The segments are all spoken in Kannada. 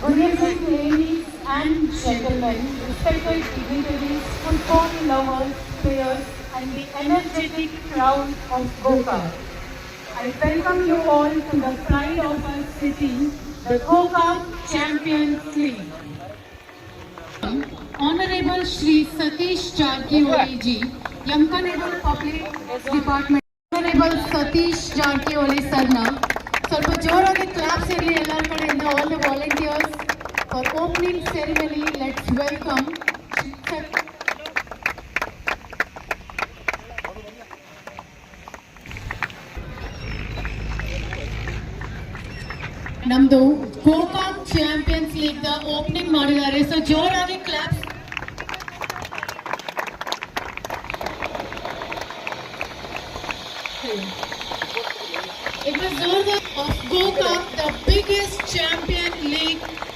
Good evening, ladies and gentlemen, respected dignitaries, football lovers, players, and the energetic crowd of Gokak. I welcome you all to the pride of our city, the Gokak Champions League. Honorable Shri Satish Jarkioli ji, Yankanable Public Department, Honorable Satish Jarkioli ಸರ್ನ ಸ್ವಲ್ಪ ಜೋರಾಗಿ ಕ್ಲಾಪ್ಸ್ ಇರಲಿ ಎಲ್ಲರ ಕಡೆಯಿಂದ all the volunteers for opening ceremony let's welcome ನಮ್ದು Gokak champions league the opening ಮಾಡಿದ್ದಾರೆ ಸೊ ಜೋರಾಗಿ claps It was Zorga of Gokak, the biggest champion league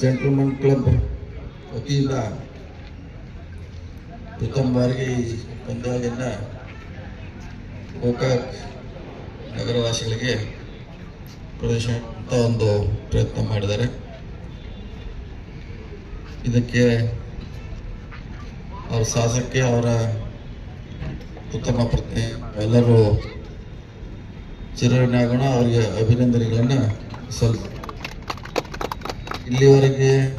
gentleman club ವತಿಯಿಂದ ಪ್ರಥಮ ಬಾರಿಗೆ ಈ ಪಂದ್ಯಾವಳಿಯನ್ನು ಗೋಕಾಕ್ ನಗರವಾಸಿಗಳಿಗೆ ಪ್ರದರ್ಶನ ಅಂತ ಒಂದು ಪ್ರಯತ್ನ ಮಾಡಿದ್ದಾರೆ. ಇದಕ್ಕೆ ಅವರ ಸಾಹಸಕ್ಕೆ ಅವರ ಉತ್ತಮ ಪ್ರತಿ ಎಲ್ಲರೂ ಚಿರಋಣಿ ಆಗೋಣ ಅವರಿಗೆ ಅಭಿನಂದನೆಗಳನ್ನು ಸಲ್ ಇಲ್ಲಿವರೆಗೆ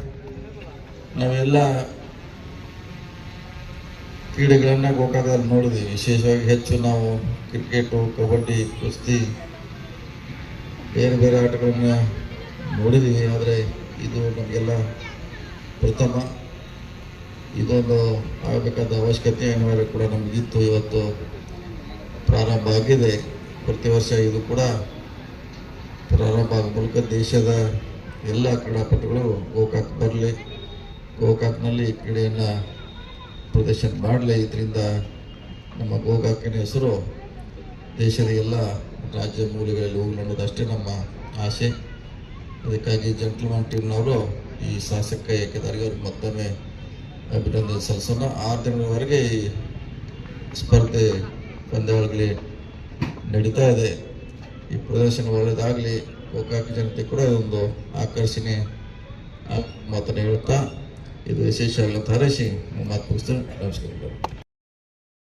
ನಾವೆಲ್ಲ ಕ್ರೀಡೆಗಳನ್ನ ಗೋಕಾಕದಲ್ಲಿ ನೋಡಿದ್ದೀವಿ. ವಿಶೇಷವಾಗಿ ಹೆಚ್ಚು ನಾವು ಕ್ರಿಕೆಟು ಕಬಡ್ಡಿ, ಕುಸ್ತಿ, ಬೇರೆ ಬೇರೆ ಆಟಗಳನ್ನ ನೋಡಿದ್ದೀವಿ. ಆದರೆ ಇದು ನಮಗೆಲ್ಲ ಪ್ರಥಮ. ಇದೊಂದು ಆಗಬೇಕಾದ ಅವಶ್ಯಕತೆ ಅನಿವಾರ್ಯ ಕೂಡ ನಮಗಿತ್ತು. ಇವತ್ತು ಪ್ರಾರಂಭ ಆಗಿದೆ. ಪ್ರತಿ ವರ್ಷ ಇದು ಕೂಡ ಪ್ರಾರಂಭ ಆಗ ಮೂಲಕ ದೇಶದ ಎಲ್ಲ ಕ್ರೀಡಾಪಟುಗಳು ಗೋಕಾಕ್ ಬರಲಿ, ಗೋಕಾಕ್ನಲ್ಲಿ ಕ್ರೀಡೆಯನ್ನು ಪ್ರದರ್ಶನ ಮಾಡಲಿ. ಇದರಿಂದ ನಮ್ಮ ಗೋಕಾಕಿನ ಹೆಸರು ದೇಶದ ಎಲ್ಲ ರಾಜ್ಯ ಮೂಲೆಗಳಲ್ಲಿ ಹೋಗಲಿ ಅನ್ನೋದಷ್ಟೇ ನಮ್ಮ ಆಸೆ. ಅದಕ್ಕಾಗಿ ಜಂಟ್ಲ್ಮನ್ ಟೀಮ್ನವರು ಈ ಶಾಸಕ ಏಕೆದಾರಿಗೆ ಅವ್ರಿಗೆ ಮತ್ತೊಮ್ಮೆ ಅಭಿನಂದನೆ ಸಲ್ಲಿಸೋಣ. ಆರು ದಿನಗಳವರೆಗೆ ಈ ಸ್ಪರ್ಧೆ ಪಂದ್ಯಾವಳಿಗಳು ನಡೀತಾ ಇದೆ. ಈ ಪ್ರದರ್ಶನ ಒಳ್ಳೆಯದಾಗಲಿ ಗೋಕಾಕ ಜನತೆ ಕೂಡ ಒಂದು ಆಕರ್ಷಣೆ ಮಾತನ್ನು ಹೇಳ್ತಾ ಇದು ವಿಶೇಷ ಹರಸಿ ಮಾತು ಮುಗಿಸ್ತೇನೆ ನಮಸ್ಕಾರ.